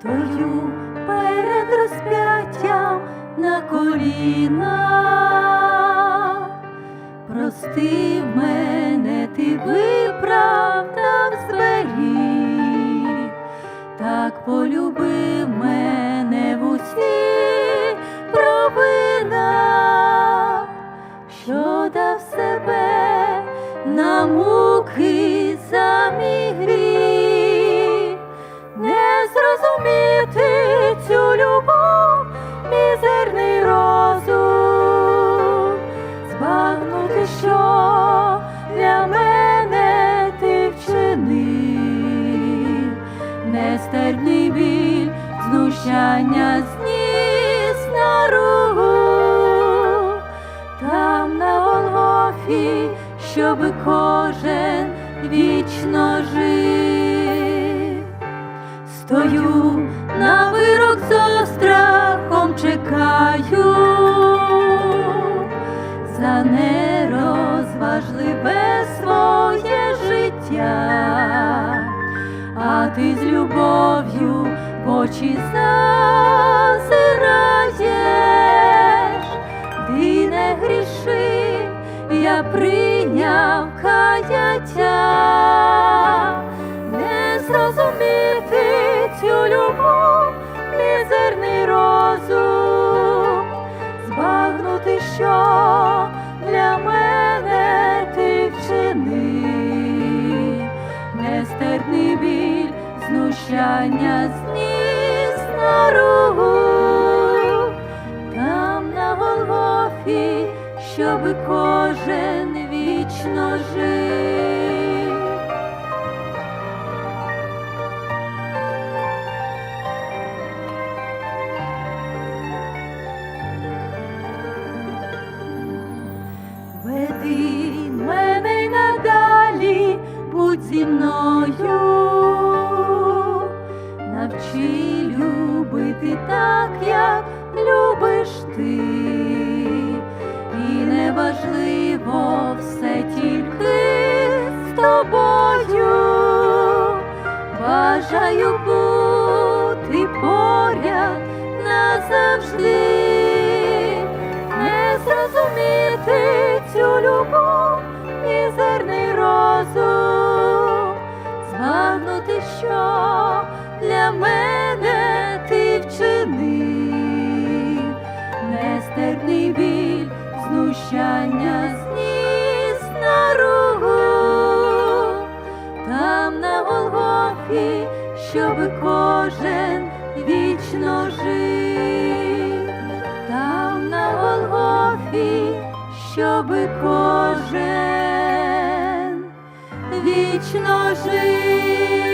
Стою перед розп'яттям на колінах. Прости мене, ти виправдав зберіг, так полюбив що для мене ти вчинив, нестерпний біль, знущання зніс на руку, там на Голгофі, щоб кожен вічно жив. Стою на вирок з страхом чекаю, ти з любов'ю в очі зазираєш, ти не гріши, я прийняв каяття, Щоб кожен вічно жив. Веди мене надалі, будь зі мною, Бажаю бути поряд назавжди, не зрозуміти цю любов, мізерний розум, збагнути, що для мене ти вчинив, нестерпний біль, знущання Голгофі, щоб кожен вічно жив, там на Голгофі, щоб кожен вічно жив.